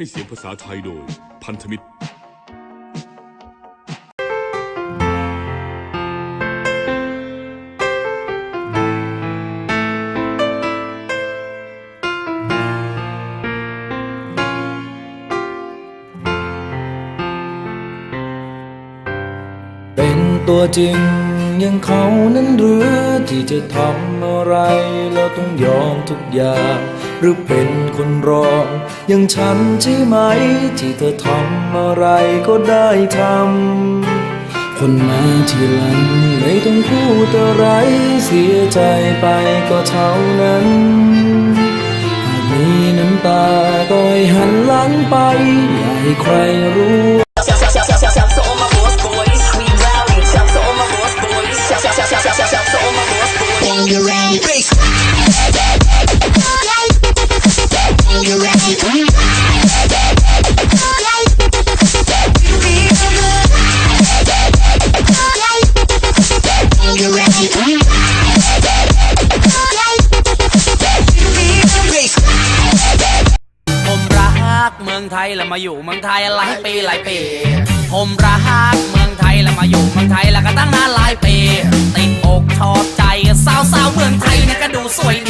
ให้เสียงภาษาไทยโดย พันธมิตร เป็นตัวจริงอยังเขานั้นหรือที่จะทำอะไรแล้วต้องยอมทุกอย่าง หรือเป็นคนรอง อยังฉันใช่ไหม ที่เธอทำอะไรก็ได้ทำ คนมาทีหลังไม่ต้องพูดอะไร เสียใจไปก็เท่านั้นหากมีน้ำตาก็ให้หันหลังไป อย่าให้ใครรู้ เมืองไทยแล้วมาอยู่เมืองไทยหลายปีหลายปี ผมรักเมืองไทยแล้วมาอยู่เมืองไทยแล้วก็ตั้งนานหลายปี ติดอกชอบใจสาวสาวๆเมืองไทยเนี่ยก็ดูสวยดี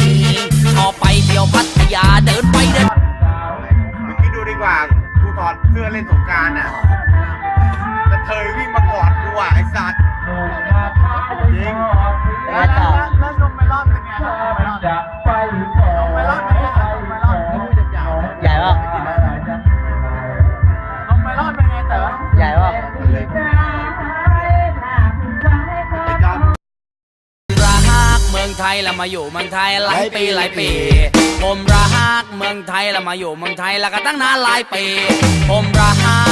ใหญ่ป่ะรักเมืองไทยแล้วมาอยู่เมืองไทยหลายปีหลายปี ผมรักเมืองไทยแล้วมาอยู่เมืองไทยแล้วก็ตั้งนานหลายปี ผมรัก